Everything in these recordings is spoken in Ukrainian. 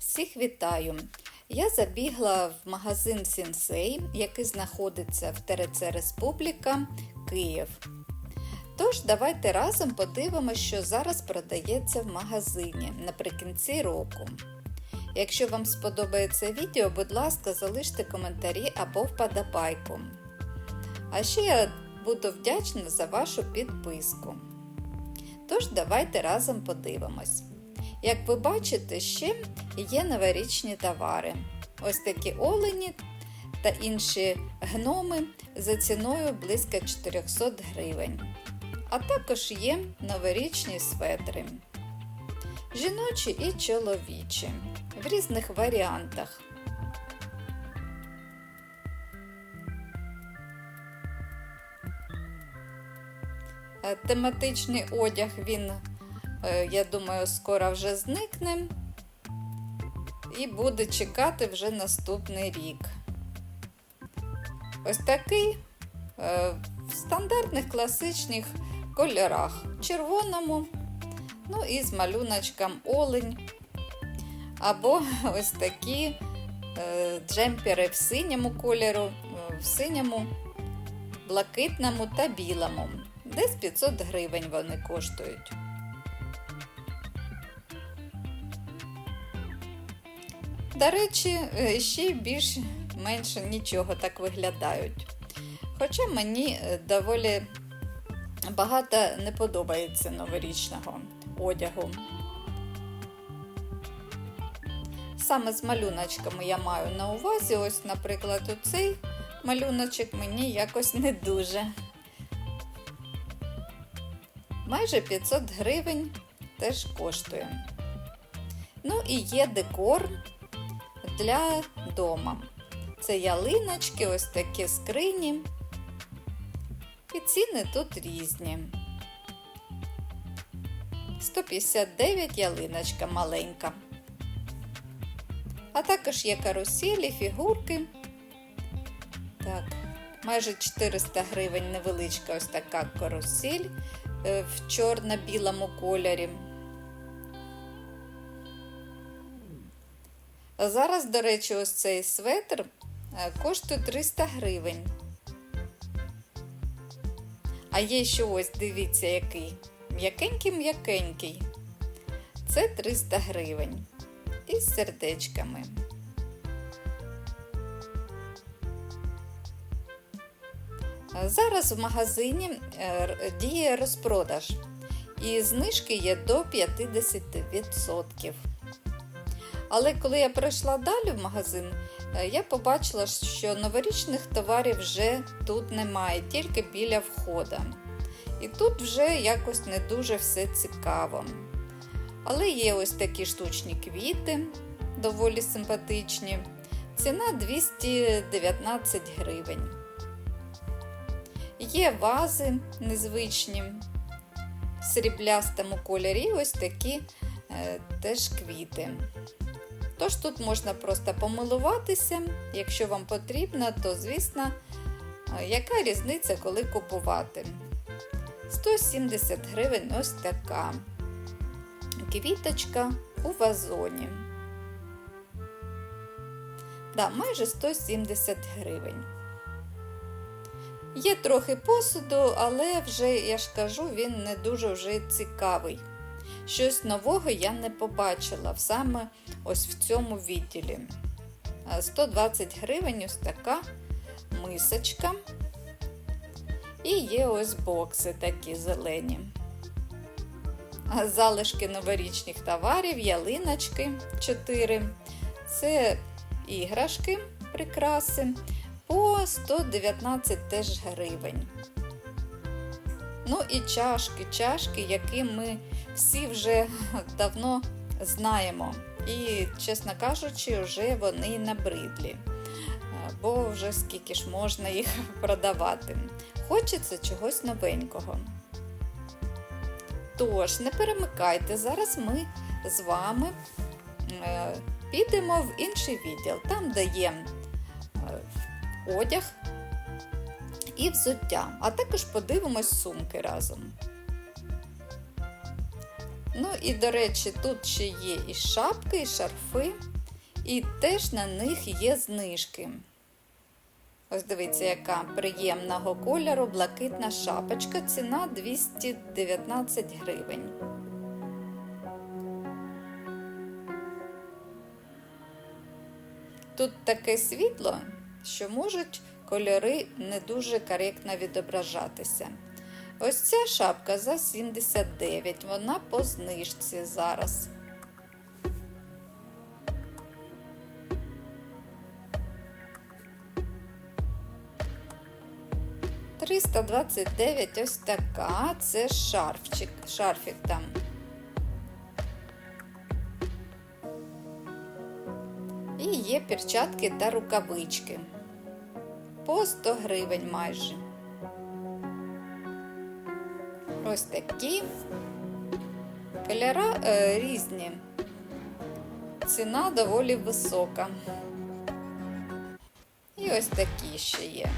Всіх вітаю! Я забігла в магазин Сінсей, який знаходиться в ТРЦ Республіка Київ. Тож, давайте разом подивимося, що зараз продається в магазині наприкінці року. Якщо вам сподобається відео, будь ласка, залиште коментарі або вподобайку. А ще я буду вдячна за вашу підписку. Тож, давайте разом подивимось. Як ви бачите, ще є новорічні товари. Ось такі олені та інші гноми за ціною близько 400 гривень. А також є новорічні светри. Жіночі і чоловічі в різних варіантах. Е, Тематичний одяг він я думаю, скоро вже зникне і буде чекати вже наступний рік. Ось такий е, в стандартних класичних кольорах. Червоному, ну і з малюночком олень. Або ось такі е, джемпери в синьому кольору, в синьому, блакитному та білому. Десь 500 гривень вони коштують. До речі, е, ще більш-менше нічого так виглядають. Хоча мені е, доволі багато не подобається новорічного одягу. Саме з малюночками я маю на увазі, ось, наприклад, оцей малюночок мені якось не дуже. Майже 500 гривень теж коштує. Ну і є декор для дома. Це ялиночки, ось такі скрині. І ціни тут різні. 159 ялиночка маленька. А також є каруселі, фігурки. Так, майже 400 гривень невеличка ось така карусель е, в чорно-білому кольорі. Зараз, до речі, ось цей светр е, коштує 300 гривень. А є ще ось, дивіться, який. М'якенький-м'якенький. Це 300 гривень. Із сердечками. Зараз в магазині е, діє розпродаж. І знижки є до 50%. Але коли я прийшла далі в магазин, е, я побачила, що новорічних товарів вже тут немає, тільки біля входа. І тут вже якось не дуже все цікаво. Але є ось такі штучні квіти, доволі симпатичні. Ціна 219 гривень. Є вази незвичні, в сріблястому кольорі ось такі е, теж квіти. Тож тут можна просто помилуватися, якщо вам потрібно, то, звісно, яка різниця, коли купувати? 170 гривень ось така квіточка у вазоні. Да, майже 170 гривень. Є трохи посуду, але вже, я ж кажу, він не дуже вже цікавий. Щось нового я не побачила саме ось в цьому відділі. 120 гривень ось така мисочка. І є ось бокси такі зелені. Залишки новорічних товарів, ялиночки 4. Це іграшки, прикраси по 119 теж гривень. Ну і чашки, чашки, які ми всі вже давно знаємо. І, чесно кажучи, вже вони набридлі. Бо вже скільки ж можна їх продавати. Хочеться чогось новенького. Тож, не перемикайте, зараз ми з вами е, підемо в інший відділ, там де є е, одяг і взуття, а також подивимось сумки разом. Ну і, до речі, тут ще є і шапки, і шарфи, і теж на них є знижки. Ось дивіться, яка приємного кольору блакитна шапочка. Ціна 219 гривень. Тут таке світло, що можуть кольори не дуже коректно відображатися. Ось ця шапка за 79, вона по знижці зараз. Триста двадцять дев'ять ось така. Це шарфчик, шарфік там. І є перчатки та рукавички. По 100 гривень майже. Ось такі. Кольора е, різні. Ціна доволі висока. І ось такі ще є.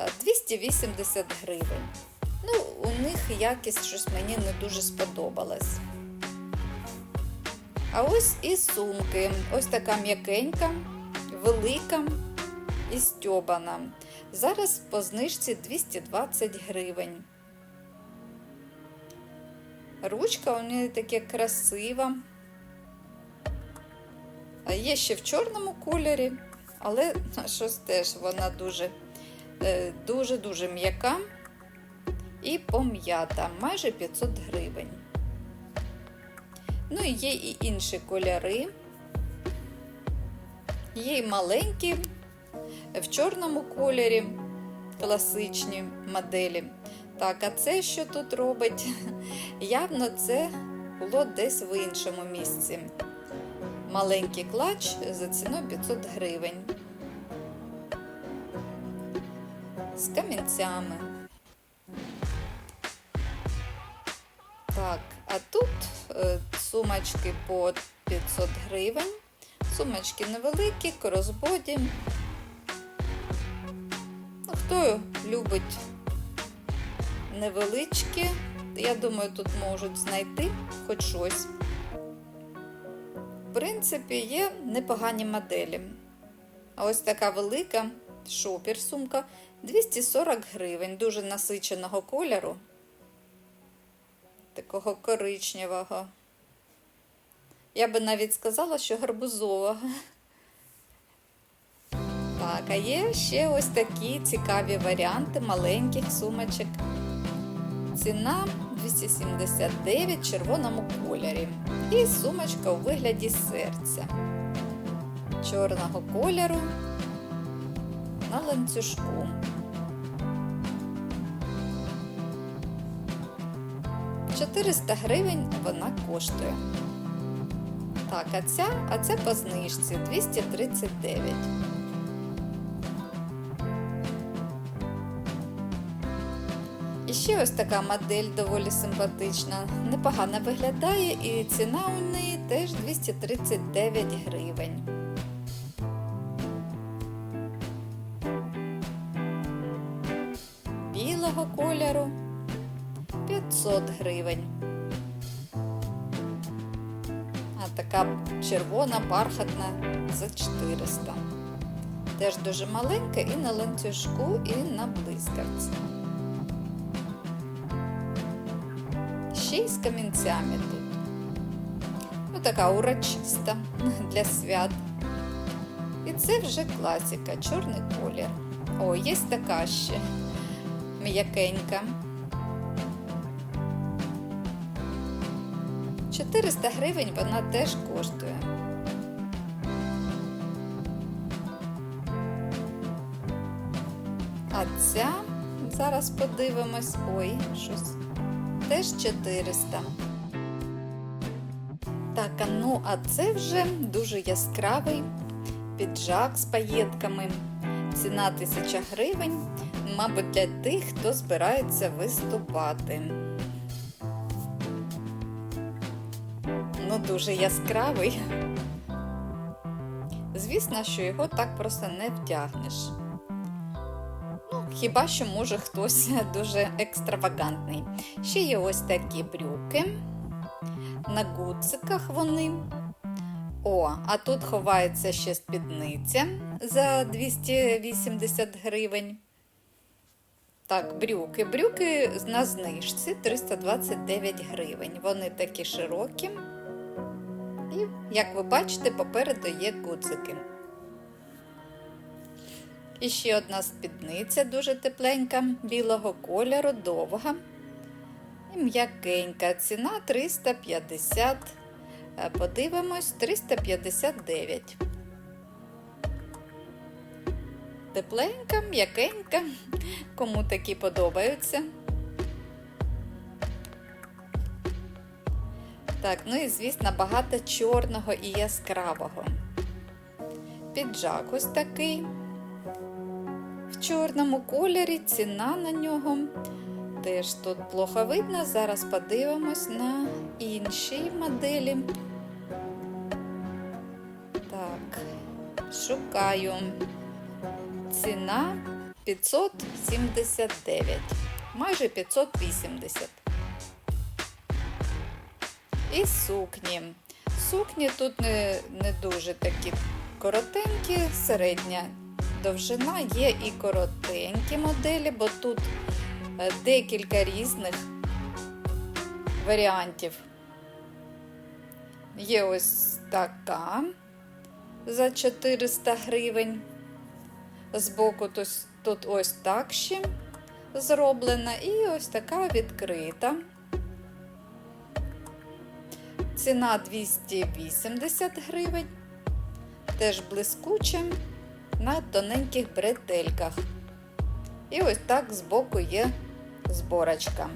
Е, 280 гривень. Ну, у них якість щось мені не дуже сподобалась. А ось і сумки. Ось така м'якенька, велика і стьобана. Зараз по знижці 220 гривень. Ручка у неї таке красива. Є ще в чорному кольорі, але щось теж вона е, дуже-дуже м'яка і пом'ята, майже 500 гривень. Ну і є і інші кольори. Є і маленькі, в чорному кольорі класичні моделі. Так, а це що тут робить? Явно це було десь в іншому місці. Маленький клач за ціною 500 гривень. З камінцями. Так, а тут е, сумочки по 500 гривень. Сумочки невеликі, кросбоді. Ну, хто любить невеличкі, я думаю, тут можуть знайти хоч щось. В принципі, є непогані моделі. А ось така велика шопір сумка 240 гривень, дуже насиченого кольору такого коричневого. Я би навіть сказала, що гарбузового. Так, а є ще ось такі цікаві варіанти маленьких сумочок. Ціна 279 в червоному кольорі. І сумочка у вигляді серця чорного кольору на ланцюжку. 400 гривень вона коштує. Так, а ця, а це по знижці 239. І ще ось така модель доволі симпатична. Непогано виглядає і ціна у неї теж 239 гривень. Білого кольору 500 гривень. Така червона бархатна за 400. Теж дуже маленька і на ланцюжку, і на блискавці. Ще й з камінцями тут. Ну, така урочиста для свят. І це вже класика, чорний колір. О, є така ще м'якенька. 400 гривень вона теж коштує. А ця, зараз подивимось, ой, щось, теж 400. Так, а ну, а це вже дуже яскравий піджак з паєтками. Ціна 1000 гривень, мабуть, для тих, хто збирається виступати. Дуже яскравий. Звісно, що його так просто не втягнеш. Ну, хіба що може хтось дуже екстравагантний. Ще є ось такі брюки. На гудзиках вони. О, а тут ховається ще спідниця за 280 гривень. Так, брюки. Брюки на знижці 329 гривень. Вони такі широкі. І, як ви бачите, попереду є гудзики. І ще одна спідниця дуже тепленька, білого кольору, довга і м'якенька. Ціна 350. Е, Подивимось, 359. Тепленька, м'якенька. Кому такі подобаються. Так, ну і звісно, багато чорного і яскравого. Піджак ось такий. В чорному кольорі ціна на нього. Теж тут плохо видно. Зараз подивимось на інші моделі. Так, шукаю. Ціна 579, майже 580. І сукні. Сукні тут не, не дуже такі коротенькі, середня довжина, є і коротенькі моделі, бо тут е, декілька різних варіантів. Є ось така за 400 гривень. Збоку тут, тут ось так ще зроблена, і ось така відкрита. Ціна 280 гривень, теж блискуча на тоненьких бретельках. І ось так збоку є зборочка.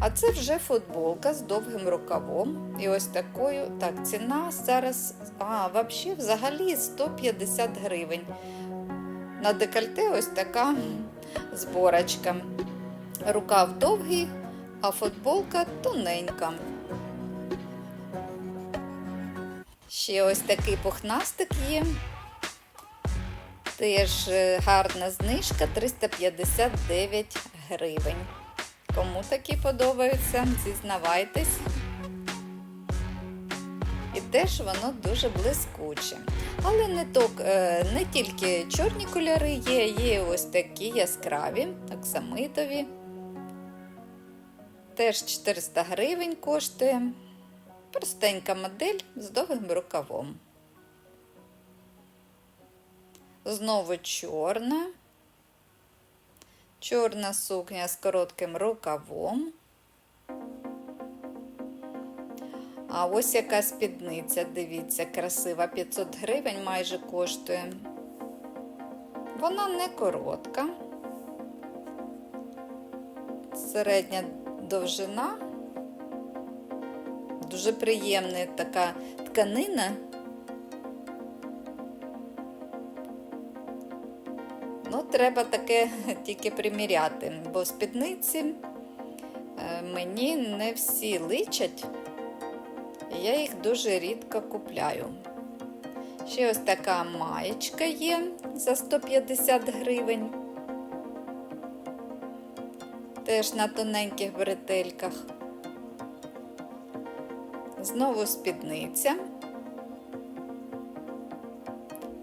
А це вже футболка з довгим рукавом. І ось такою. Так, ціна зараз, а, взагалі, взагалі 150 гривень. На декольте ось така зборочка. Рукав довгий, а футболка тоненька. Ще ось такий пухнастик є. Теж е, гарна знижка 359 гривень. Кому такі подобаються, зізнавайтесь. І теж воно дуже блискуче. Але не, ток, е, не тільки чорні кольори є, є ось такі яскраві, оксамитові. Теж 400 гривень коштує. Простенька модель з довгим рукавом. Знову чорна. Чорна сукня з коротким рукавом. А ось яка спідниця, дивіться, красива, 500 гривень майже коштує. Вона не коротка, середня довжина, дуже приємна така тканина. Ну, треба таке тільки приміряти, бо спідниці е, мені не всі личать. Я їх дуже рідко купляю. Ще ось така маєчка є за 150 гривень. Теж на тоненьких бретельках. Знову спідниця.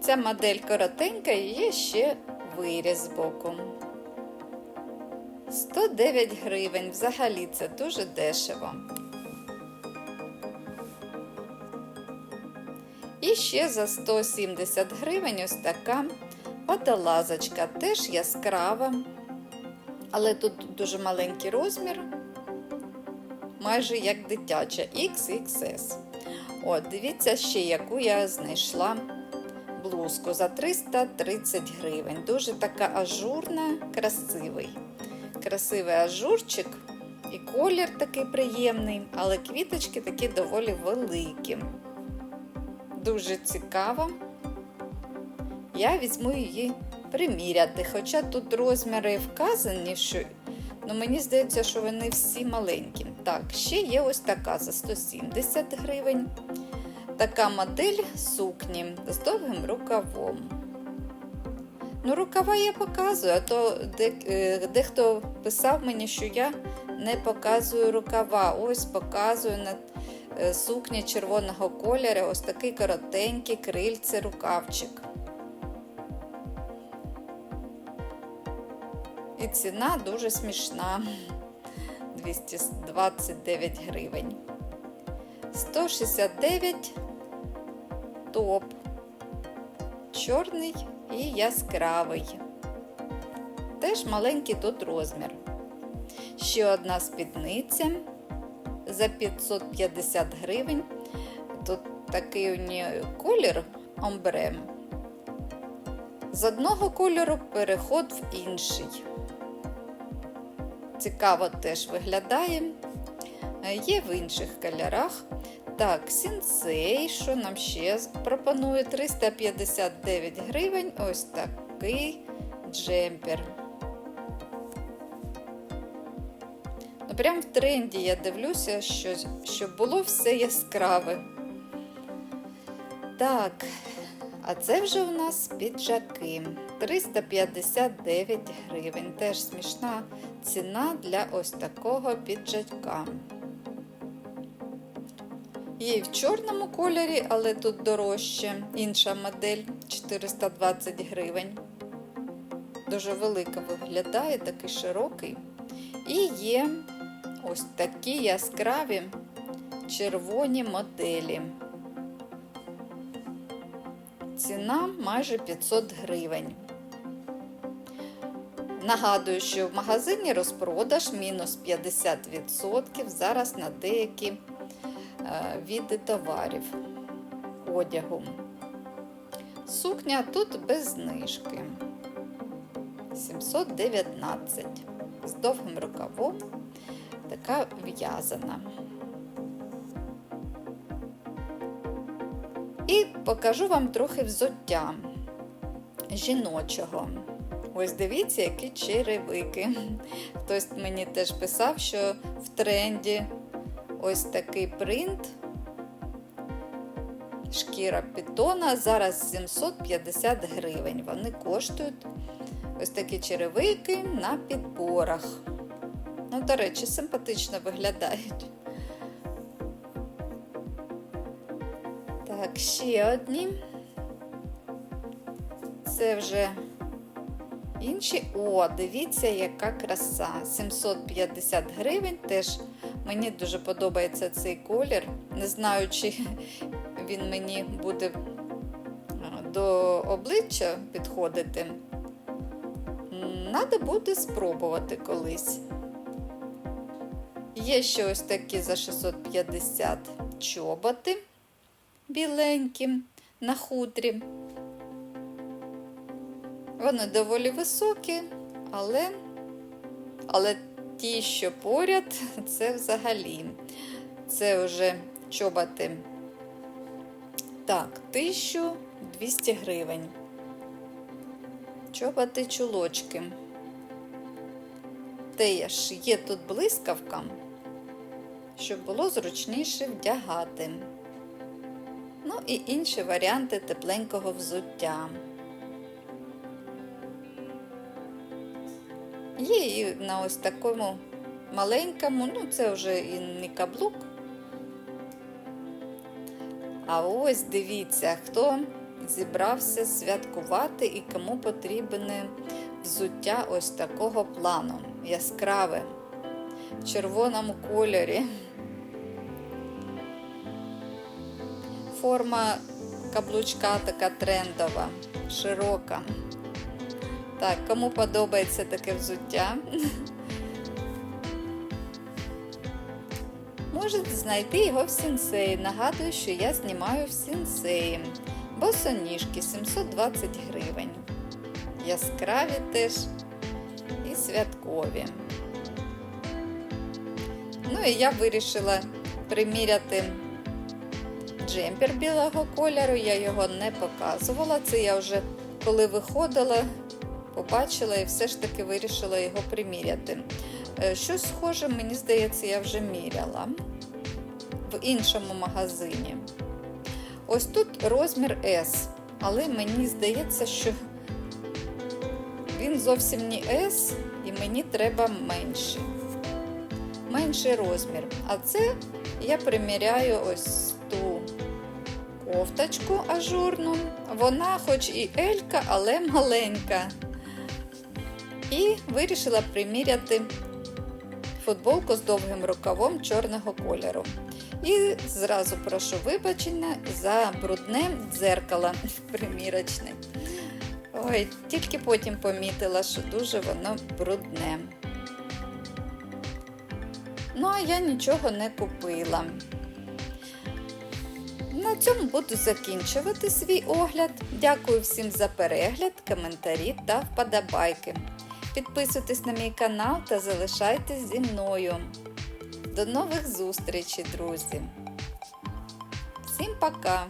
Ця модель коротенька і є ще виріз з боку. 109 гривень. Взагалі це дуже дешево. І ще за 170 гривень ось така водолазочка, теж яскрава, але тут дуже маленький розмір, майже як дитяча XXS. От, дивіться ще, яку я знайшла блузку за 330 гривень. Дуже така ажурна, красивий. Красивий ажурчик. І колір такий приємний, але квіточки такі доволі великі дуже цікава. Я візьму її приміряти. Хоча тут розміри вказані, що ну, мені здається, що вони всі маленькі. Так, ще є ось така за 170 гривень. Така модель сукні з довгим рукавом. Ну, рукава я показую, а то е, дехто писав мені, що я не показую рукава. Ось показую на е, сукні червоного кольору ось такий коротенький крильце рукавчик. І ціна дуже смішна 229 гривень. 169 топ. Чорний і яскравий. Теж маленький тут розмір. Ще одна спідниця за 550 гривень. Тут такий у неї колір омбре. З одного кольору переход в інший. Цікаво теж виглядає. Є в інших кольорах. Так, сінсей, що нам ще пропонує 359 гривень. Ось такий джемпер. Ну, прям в тренді я дивлюся, що, щоб було все яскраве. Так, а це вже у нас піджаки. 359 гривень. Теж смішна ціна для ось такого піджака. Є і в чорному кольорі, але тут дорожче. Інша модель 420 гривень. Дуже велика виглядає, такий широкий. І є ось такі яскраві червоні моделі. Ціна майже 500 гривень. Нагадую, що в магазині розпродаж мінус 50% зараз на деякі е, види товарів одягу. Сукня тут без знижки 719 з довгим рукавом, така в'язана. І покажу вам трохи взуття жіночого. Ось дивіться, які черевики. Хтось мені теж писав, що в тренді ось такий принт. Шкіра питона зараз 750 гривень. Вони коштують ось такі черевики на підборах. Ну, до речі, симпатично виглядають. Так, ще одні. Це вже інші. О, дивіться, яка краса. 750 гривень. Теж мені дуже подобається цей колір. Не знаю, чи він мені буде до обличчя підходити. Надо буде спробувати колись. Є ще ось такі за 650 чоботи біленькі на хутрі. Вони доволі високі, але, але ті, що поряд, це взагалі. Це вже чоботи. Так, 1200 гривень. Чоботи чулочки. Теж є тут блискавка, щоб було зручніше вдягати. Ну і інші варіанти тепленького взуття. Є і на ось такому маленькому, ну це вже і не каблук. А ось дивіться, хто зібрався святкувати і кому потрібне взуття ось такого плану. Яскраве, в червоному кольорі. Форма каблучка така трендова, широка. Так, кому подобається таке взуття, можете знайти його в сенсеї. Нагадую, що я знімаю в сенсеї. Босоніжки 720 гривень. Яскраві теж і святкові. Ну і я вирішила приміряти джемпер білого кольору, я його не показувала. Це я вже коли виходила, побачила і все ж таки вирішила його приміряти. Щось схоже, мені здається, я вже міряла в іншому магазині. Ось тут розмір S, але мені здається, що він зовсім не S і мені треба менший. Менший розмір. А це я приміряю ось ту кофточку ажурну. Вона хоч і Елька, але маленька. І вирішила приміряти футболку з довгим рукавом чорного кольору. І зразу прошу вибачення за брудне дзеркало примірочне. Ой, тільки потім помітила, що дуже воно брудне. Ну, а я нічого не купила. На цьому буду закінчувати свій огляд. Дякую всім за перегляд, коментарі та вподобайки. Підписуйтесь на мій канал та залишайтесь зі мною. До нових зустрічей, друзі! Всім пока!